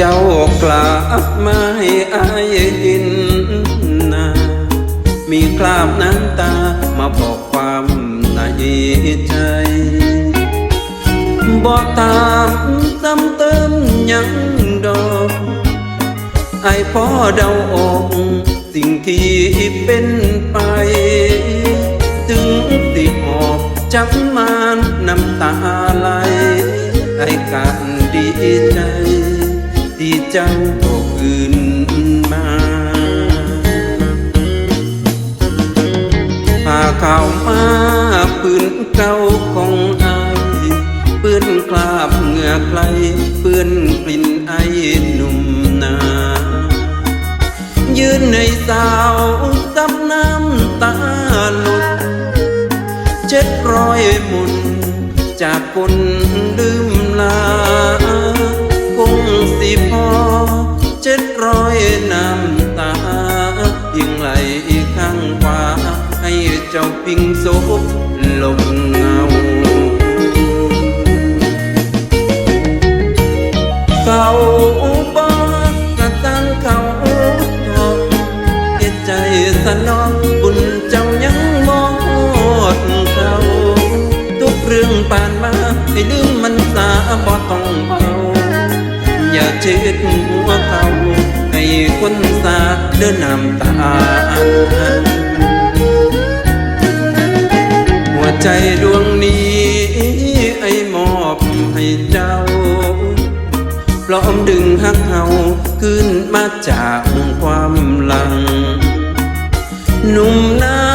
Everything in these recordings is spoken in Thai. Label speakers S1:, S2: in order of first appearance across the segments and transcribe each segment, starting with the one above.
S1: เจ้ากลับมาให้อายเห็นนามีคราบน้ำตามาบอกความในใจบอกตามซ้ำเติมยังดอกไอพ่อเดาออก สิ่งที่เป็นไป ถึงติหอบจับมานน้ำตาไหลไอ้กันดีใจ เจ้าบอกคืนมาพาข้ามาปืนเก่าของอายเปื้อนคราบเหงื่อใครเปื้อนกลิ่นไอหนุ่มนายืนในสาวซับน้ำตาหลุดเจ็ดรอยมุนจากคน จ็ดร้อยน้ำตา ยิ่งไหลข้างขวา ให้เจ้าพิงโซบลงเงาเขาบอกกระตั้งเขาทองเฮ็ดใจสนองบุญเจ้ายังมองดเขาทุกเรื่องผ่านมาให้ลืมมันสาบ่ต้องเบา อย่าช็ดหัวเขาให้คนสาเดินนำตาหัวใจดวงนี้ไอ้มอบให้เจ้าพร้อมดึงหักเฮาขึ้นมาจากความหลัง หนุ่มหนา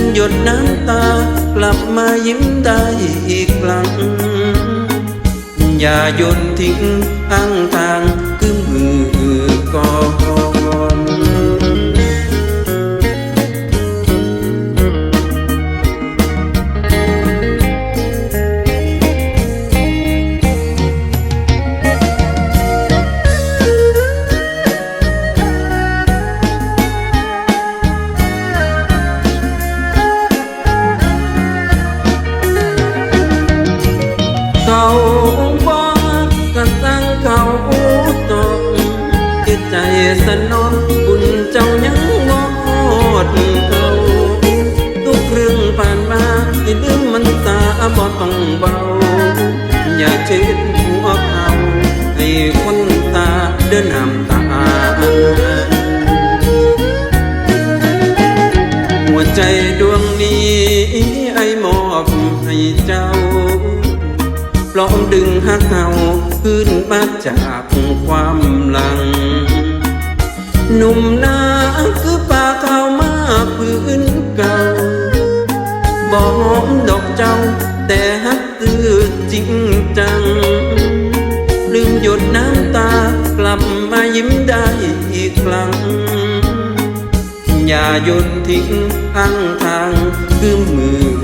S1: มหยดน้ำตา กลับมายิ้มได้อีกครั้งอย่าโยนทิ้งอ้าง สนอนบุญเจ้ายังงอดเขาทุกเรื่องผ่านมาที่ลืมมันตาบ่ต้องเบา อย่าเช็ดหัวเขาให้คนตาเดินนำตา หัวใจดวงนี้ไอ้มอบให้เจ้าพร้อมดึงหักเฮาขึ้นมาจากความ หนุ่มนาคือป่าข้ามาพื้นเก่าบ่หอมดอกเจ้า แต่ฮักตื้อจริงจัง ลืมหยดน้ำตากลับมายิ้มได้อีกครั้ง อย่าโยนทิ้งข้างทางคือมือ